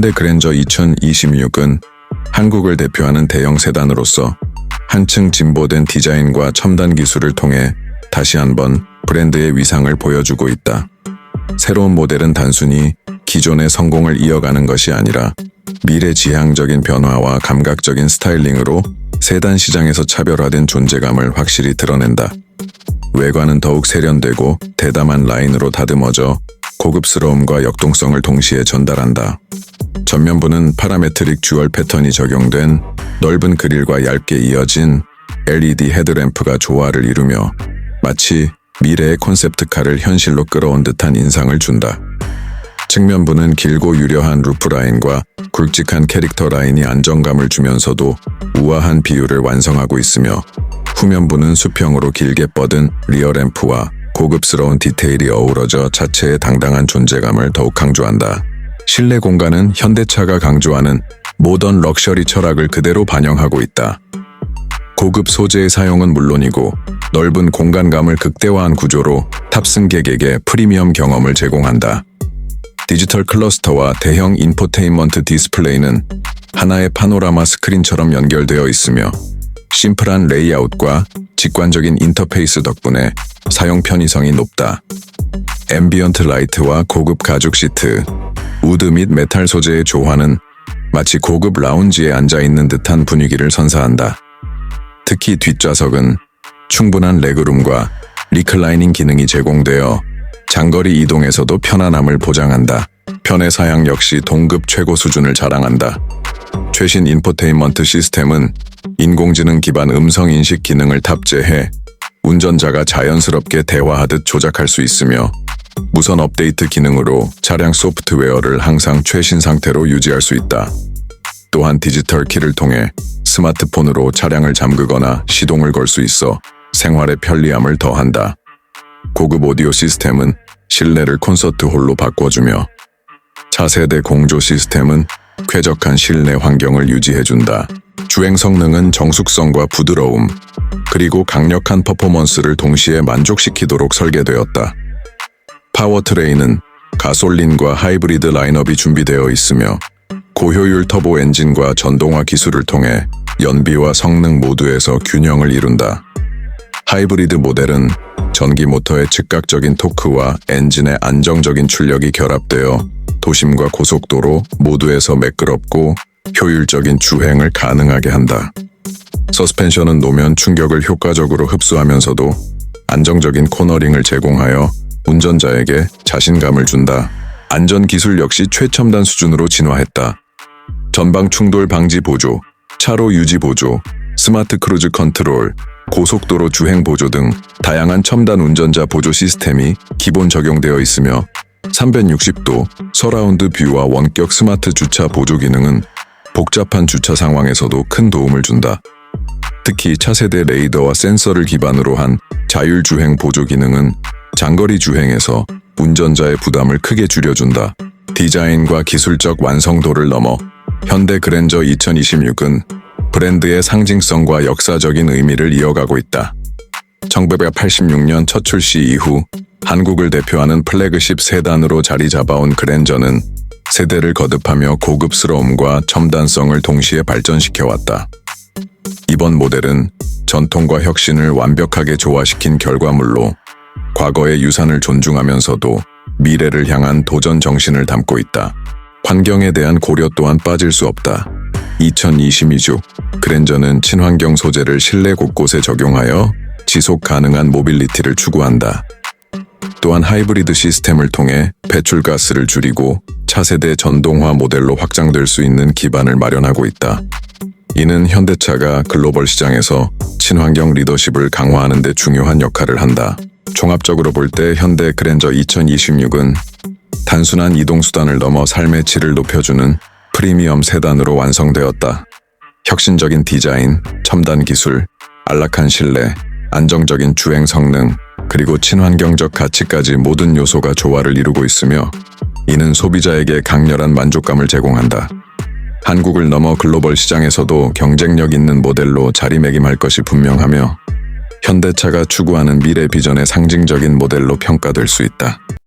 현대 그랜저 2026은 한국을 대표하는 대형 세단으로서 한층 진보된 디자인과 첨단 기술을 통해 다시 한번 브랜드의 위상을 보여주고 있다. 새로운 모델은 단순히 기존의 성공을 이어가는 것이 아니라 미래 지향적인 변화와 감각적인 스타일링으로 세단 시장에서 차별화된 존재감을 확실히 드러낸다. 외관은 더욱 세련되고 대담한 라인으로 다듬어져 고급스러움과 역동성을 동시에 전달한다. 전면부는 파라메트릭 듀얼 패턴이 적용된 넓은 그릴과 얇게 이어진 LED 헤드램프가 조화를 이루며 마치 미래의 콘셉트카를 현실로 끌어온 듯한 인상을 준다. 측면부는 길고 유려한 루프라인과 굵직한 캐릭터 라인이 안정감을 주면서도 우아한 비율을 완성하고 있으며 후면부는 수평으로 길게 뻗은 리어램프와 고급스러운 디테일이 어우러져 자체의 당당한 존재감을 더욱 강조한다. 실내 공간은 현대차가 강조하는 모던 럭셔리 철학을 그대로 반영하고 있다. 고급 소재의 사용은 물론이고 넓은 공간감을 극대화한 구조로 탑승객에게 프리미엄 경험을 제공한다. 디지털 클러스터와 대형 인포테인먼트 디스플레이는 하나의 파노라마 스크린처럼 연결되어 있으며 심플한 레이아웃과 직관적인 인터페이스 덕분에 사용 편의성이 높다. 앰비언트 라이트와 고급 가죽 시트, 우드 및 메탈 소재의 조화는 마치 고급 라운지에 앉아 있는 듯한 분위기를 선사한다. 특히 뒷좌석은 충분한 레그룸과 리클라이닝 기능이 제공되어 장거리 이동에서도 편안함을 보장한다. 편의 사양 역시 동급 최고 수준을 자랑한다. 최신 인포테인먼트 시스템은 인공지능 기반 음성 인식 기능을 탑재해 운전자가 자연스럽게 대화하듯 조작할 수 있으며 무선 업데이트 기능으로 차량 소프트웨어를 항상 최신 상태로 유지할 수 있다. 또한 디지털 키를 통해 스마트폰으로 차량을 잠그거나 시동을 걸 수 있어 생활의 편리함을 더한다. 고급 오디오 시스템은 실내를 콘서트 홀로 바꿔주며 차세대 공조 시스템은 쾌적한 실내 환경을 유지해준다. 주행 성능은 정숙성과 부드러움, 그리고 강력한 퍼포먼스를 동시에 만족시키도록 설계되었다. 파워트레인은 가솔린과 하이브리드 라인업이 준비되어 있으며 고효율 터보 엔진과 전동화 기술을 통해 연비와 성능 모두에서 균형을 이룬다. 하이브리드 모델은 전기 모터의 즉각적인 토크와 엔진의 안정적인 출력이 결합되어 도심과 고속도로 모두에서 매끄럽고 효율적인 주행을 가능하게 한다. 서스펜션은 노면 충격을 효과적으로 흡수하면서도 안정적인 코너링을 제공하여 운전자에게 자신감을 준다. 안전 기술 역시 최첨단 수준으로 진화했다. 전방 충돌 방지 보조, 차로 유지 보조, 스마트 크루즈 컨트롤, 고속도로 주행 보조 등 다양한 첨단 운전자 보조 시스템이 기본 적용되어 있으며 360도 서라운드 뷰와 원격 스마트 주차 보조 기능은 복잡한 주차 상황에서도 큰 도움을 준다. 특히 차세대 레이더와 센서를 기반으로 한 자율주행 보조 기능은 장거리 주행에서 운전자의 부담을 크게 줄여준다. 디자인과 기술적 완성도를 넘어 현대 그랜저 2026은 브랜드의 상징성과 역사적인 의미를 이어가고 있다. 1986년 첫 출시 이후 한국을 대표하는 플래그십 세단으로 자리 잡아온 그랜저는 세대를 거듭하며 고급스러움과 첨단성을 동시에 발전시켜왔다. 이번 모델은 전통과 혁신을 완벽하게 조화시킨 결과물로 과거의 유산을 존중하면서도 미래를 향한 도전 정신을 담고 있다. 환경에 대한 고려 또한 빠질 수 없다. 2022주 그랜저는 친환경 소재를 실내 곳곳에 적용하여 지속 가능한 모빌리티를 추구한다. 또한 하이브리드 시스템을 통해 배출가스를 줄이고 차세대 전동화 모델로 확장될 수 있는 기반을 마련하고 있다. 이는 현대차가 글로벌 시장에서 친환경 리더십을 강화하는 데 중요한 역할을 한다. 종합적으로 볼 때 현대 그랜저 2026은 단순한 이동수단을 넘어 삶의 질을 높여주는 프리미엄 세단으로 완성되었다. 혁신적인 디자인, 첨단 기술, 안락한 실내, 안정적인 주행 성능, 그리고 친환경적 가치까지 모든 요소가 조화를 이루고 있으며 이는 소비자에게 강렬한 만족감을 제공한다. 한국을 넘어 글로벌 시장에서도 경쟁력 있는 모델로 자리매김할 것이 분명하며 현대차가 추구하는 미래 비전의 상징적인 모델로 평가될 수 있다.